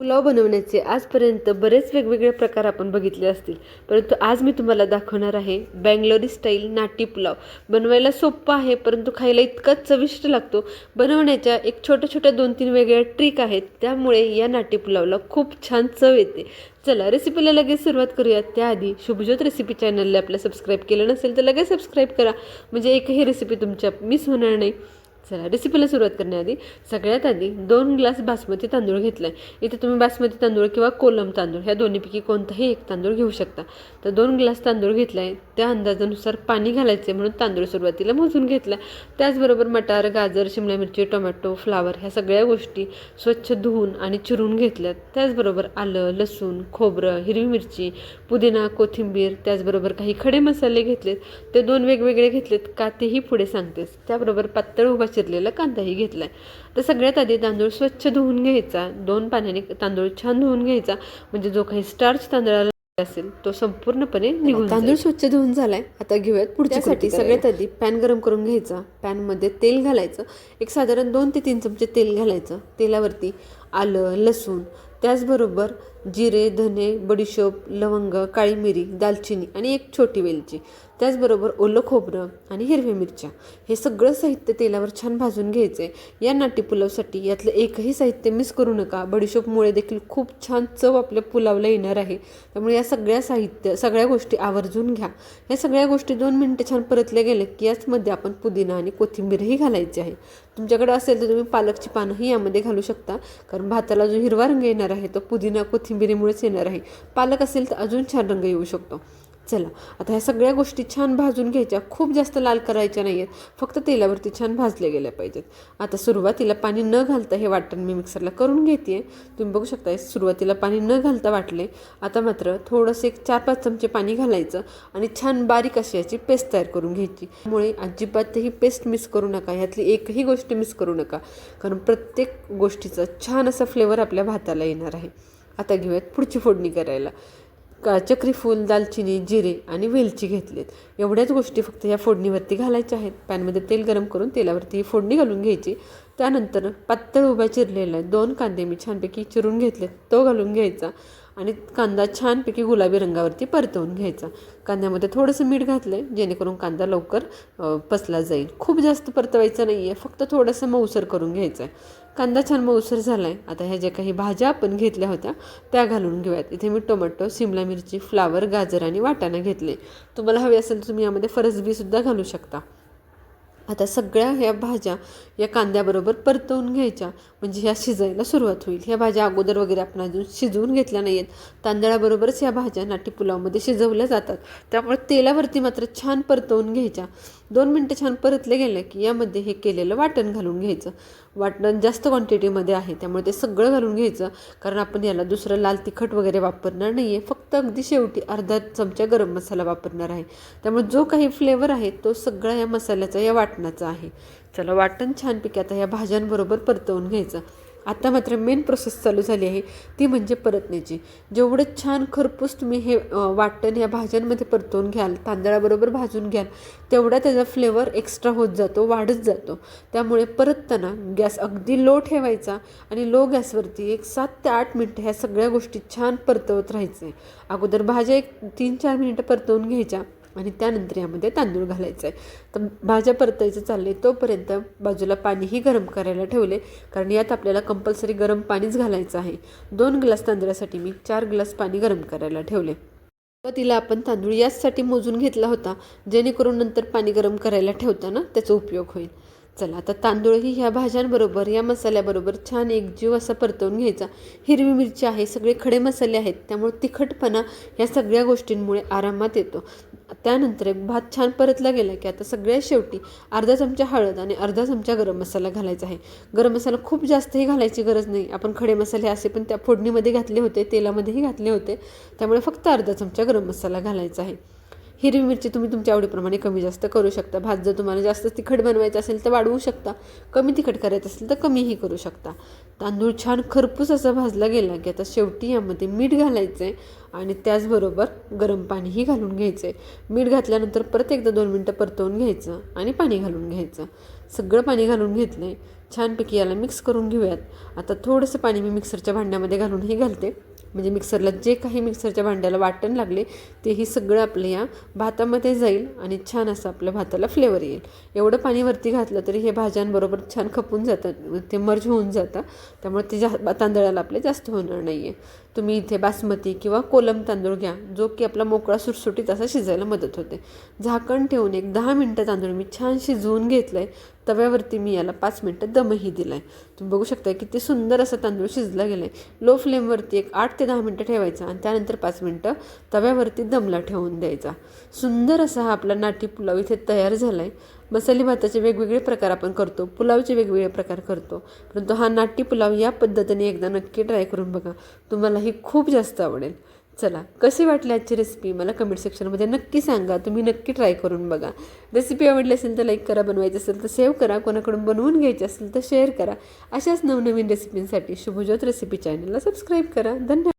पुलाव बनवण्याचे आजपर्यंत बरेच वेगवेगळे प्रकार आपण बघितले असतील. परंतु आज मी तुम्हाला दाखवणार आहे बँगलोरी स्टाईल नाटी पुलाव. बनवायला सोपा आहे परंतु खायला इतका चविष्ट लागतो. बनवण्याच्या एक छोट्या छोट्या दोन तीन वेगळ्या ट्रिक आहेत त्यामुळे या नाटी पुलावला खूप छान चव येते. चला रेसिपीला लगेच सुरुवात करूयात त्याआधी शुभज्योत रेसिपी चॅनलला आपलं सबस्क्राईब केलं नसेल तर लगेच सबस्क्राईब करा. म्हणजे एकही रेसिपी तुमच्या मिस होणार नाही. चला रेसिपीला सुरुवात करण्याआधी सगळ्यात आधी दोन ग्लास बासमती तांदूळ घेतला आहे इथे तुम्ही बासमती तांदूळ किंवा कोलम तांदूळ ह्या दोन्हीपैकी कोणताही एक तांदूळ घेऊ शकता. तर दोन ग्लास तांदूळ घेतला आहे त्या अंदाजानुसार पाणी घालायचे म्हणून तांदूळ सुरुवातीला मोजून घेतला त्याचबरोबर मटार गाजर शिमला मिरची टोमॅटो फ्लावर ह्या सगळ्या गोष्टी स्वच्छ धुवून आणि चिरून घेतल्यात. त्याचबरोबर आलं लसूण खोबरं हिरवी मिरची पुदिना कोथिंबीर त्याचबरोबर काही खडे मसाले घेतलेत. ते दोन वेगवेगळे घेतलेत का तेही पुढे सांगतेस. त्याबरोबर पातळ उभाची चिरलेला कांदाही घेतलाय. तर सगळ्यात आधी तांदूळ स्वच्छ धुवून घ्यायचा. दोन पाण्याने तांदूळ छान धुवून घ्यायचा. म्हणजे जो काही स्टार्च तांदळाला असेल तो संपूर्णपणे निघून तांदूळ स्वच्छ धुवून झालाय. आता घेऊयात पुढच्यासाठी सगळ्यात आधी पॅन गरम करून घ्यायचा. पॅनमध्ये तेल घालायचं. एक साधारण दोन ते तीन चमचे तेल घालायचं. तेलावरती आलं लसूण. त्याचबरोबर जिरे धने बडीशोप लवंग काळी मिरी दालचिनी आणि एक छोटी वेलची. त्याचबरोबर ओलं खोबरं आणि हिरव्या मिरच्या. हे सगळं साहित्य तेलावर छान भाजून घ्यायचं आहे या नाटी पुलावसाठी यातलं एकही साहित्य मिस करू नका. बडीशोपमुळे देखील खूप छान चव आपल्या पुलावला येणार आहे. त्यामुळे या सगळ्या साहित्य सगळ्या गोष्टी आवर्जून घ्या. या सगळ्या गोष्टी दोन मिनटं छान परतल्या गेल्या की याचमध्ये आपण पुदिना आणि कोथिंबीरही घालायची आहे. तुमच्याकडे असेल तर तुम्ही पालकची पानंही यामध्ये घालू शकता. कारण भाताला जो हिरवा रंग येणार आहे तो पुदिना कोशिंबिरीमुळेच येणार आहे. पालक असेल तर अजून छान रंग येऊ शकतो. चला आता ह्या सगळ्या गोष्टी छान भाजून घ्यायच्या. खूप जास्त लाल करायच्या नाही आहेत फक्त तेलावरती छान भाजल्या गेल्या पाहिजेत. आता सुरुवातीला पाणी न घालता हे वाटण मी मिक्सरला करून घेते तुम्ही बघू शकता सुरुवातीला पाणी न घालता वाटले. आता मात्र थोडंसं एक चार पाच चमचे पाणी घालायचं आणि छान बारीक अशी याची पेस्ट तयार करून घ्यायची. त्यामुळे अजिबात ही पेस्ट मिस करू नका. ह्यातली एकही गोष्ट मिस करू नका. कारण प्रत्येक गोष्टीचा छान असा फ्लेवर आपल्या भाताला येणार आहे. आता घेऊयात पुढची फोडणी करायला. का चक्री फूल दालचिनी जिरे आणि वेलची घेतलीत. एवढ्याच गोष्टी फक्त या फोडणीवरती घालायच्या आहेत. पॅनमध्ये तेल गरम करून तेलावरती फोडणी घालून घ्यायची. त्यानंतर पातळ उभ्या चिरलेला दोन कांदे मी छानपैकी चिरून घेतलेत. तो घालून घ्यायचा. आणि कांदा छानपैकी गुलाबी रंगावरती परतवून घ्यायचा. कांद्यामध्ये थोडंसं मीठ घातलं आहे जेणेकरून कांदा लवकर पसला जाईल. खूप जास्त परतवायचं नाही आहे फक्त थोडंसं मऊसर करून घ्यायचं आहे कांदा छान मऊसर झाला आहे आता ह्या ज्या काही भाज्या आपण घेतल्या होत्या त्या घालून घेऊयात. इथे मी टोमॅटो शिमला मिरची फ्लावर गाजर आणि वाटाणा घेतले. तुम्हाला हवे असेल तर तुम्ही यामध्ये फरसबीसुद्धा घालू शकता. आता सगळ्या ह्या भाज्या या कांद्याबरोबर परतवून घ्यायच्या. म्हणजे ह्या शिजायला सुरुवात होईल. ह्या भाज्या अगोदर वगैरे आपण अजून शिजवून घेतल्या नाही आहेत तांदळाबरोबरच ह्या भाज्या नाटी पुलावमध्ये शिजवल्या जातात. त्यामुळे तेलावरती मात्र छान परतवून घ्यायच्या. दोन मिनटं छान परतले गेले की यामध्ये हे केलेलं वाटण घालून घ्यायचं. वाटण जास्त क्वांटिटीमध्ये आहे त्यामुळे ते सगळं घालून घ्यायचं. कारण आपण याला दुसरं लाल तिखट वगैरे वापरणार नाही आहे फक्त अगदी शेवटी अर्धा चमचा गरम मसाला वापरणार आहे. त्यामुळे जो काही फ्लेवर आहे तो सगळा या मसाल्याचा या वाटणाचा आहे. चला वाटण छानपैकी आता या भाज्यांबरोबर परतवून घ्यायचं. आता मात्र मेन प्रोसेस चालू झाली आहे ती म्हणजे परतण्याची. जेवढं छान खरपूस तुम्ही हे वाटण या भाज्यांमध्ये परतवून घ्याल तांदळाबरोबर भाजून घ्याल तेवढा त्याचा फ्लेवर एक्स्ट्रा होत जातो वाढत जातो. त्यामुळे परतताना गॅस अगदी लो ठेवायचा आणि लो गॅसवरती एक सात ते आठ मिनटं ह्या सगळ्या गोष्टी छान परतवत राहायचे. अगोदर भाज्या एक तीन चार मिनटं परतवून घ्यायच्या आणि त्यानंतर यामध्ये तांदूळ घालायचं आहे तर भाज्या परतायचं चालले तोपर्यंत बाजूला पाणीही गरम करायला ठेवले कारण यात आपल्याला कंपल्सरी गरम पाणीच घालायचं आहे. दोन ग्लास तांदळासाठी मी चार ग्लास पाणी गरम करायला ठेवले तिला आपण तांदूळ याचसाठी मोजून घेतला होता जेणेकरून नंतर पाणी गरम करायला ठेवताना त्याचा उपयोग होईल. चला आता तांदूळही ह्या भाज्यांबरोबर या मसाल्याबरोबर छान एकजीव असा परतवून घ्यायचा. हिरवी मिरची आहे सगळे खडे मसाले आहेत त्यामुळे तिखटपणा ह्या सगळ्या गोष्टींमुळे आरामात येतो. त्यानंतर एक भात छान परतला गेला की आता सगळ्यात शेवटी अर्धा चमचा हळद आणि अर्धा चमचा गरम मसाला घालायचा आहे. गरम मसाला खूप जास्तही घालायची गरज नाही. आपण खडे मसाले असे पण त्या फोडणीमध्ये घातले होते तेलामध्येही घातले होते. त्यामुळे फक्त अर्धा चमचा गरम मसाला घालायचा आहे. हिरवी मिरची तुम्ही तुमच्या आवडीप्रमाणे कमी जास्त करू शकता. भात जर तुम्हाला जास्त तिखट बनवायचं असेल तर वाढवू शकता. कमी तिखट करायचं असेल तर कमीही करू शकता. तांदूळ छान खरपूस असा भाजला गेला की आता शेवटी यामध्ये मीठ घालायचं आहे आणि त्याचबरोबर गरम पाणीही घालून घ्यायचं. आहे मीठ घातल्यानंतर परत एकदा दोन मिनटं परतवून घ्यायचं आणि पाणी घालून घ्यायचं. सगळं पाणी घालून घेतलं आहे छानपैकी याला मिक्स करून घेऊयात. आता थोडंसं पाणी मी मिक्सरच्या भांड्यामध्ये घालूनही घालते. म्हणजे मिक्सरला जे काही मिक्सरच्या भांड्याला वाटण लागले तेही सगळं आपलं या भातामध्ये जाईल आणि छान असं आपल्या भाताला फ्लेवर येईल. एवढं पाणी वरती घातलं तरी हे भाज्यांबरोबर छान खपून जातात ते मर्ज होऊन जातं. त्यामुळे ते जा तांदळाला आपले जास्त होणार नाही आहे तुम्ही इथे बासमती किंवा कोलम तांदूळ घ्या जो की आपला मोकळा सुटसुटीत असा शिजायला मदत होते. झाकण ठेवून एक दहा मिनटं तांदूळ मी छान शिजवून घेतलं आहे तव्यावरती मी याला पाच मिनटं दमही दिला आहे तुम्ही बघू शकता किती सुंदर असा तांदूळ शिजला गेला आहे लो फ्लेमवरती एक आठ ते दहा मिनटं ठेवायचा आणि त्यानंतर पाच मिनटं तव्यावरती दमला ठेवून द्यायचा. सुंदर असा हा आपला नाटी पुलाव इथे तयार झाला आहे मसाले भाताचे वेगवेगळे प्रकार आपण करतो पुलावचे वेगवेगळे प्रकार करतो. परंतु हा नाट्य पुलाव या पद्धतीने एकदा नक्की ट्राय करून बघा. तुम्हाला ही खूप जास्त आवडेल. चला कशी वाटली आजची रेसिपी मला कमेंट सेक्शनमध्ये नक्की सांगा. तुम्ही नक्की ट्राय करून बघा. रेसिपी आवडली असेल तर लाईक करा बनवायची असेल तर सेव्ह करा. कोणाकडून बनवून घ्यायची असेल तर शेअर करा. अशाच नवनवीन रेसिपींसाठी शुभज्योत रेसिपी चॅनलला सबस्क्राईब करा. धन्यवाद.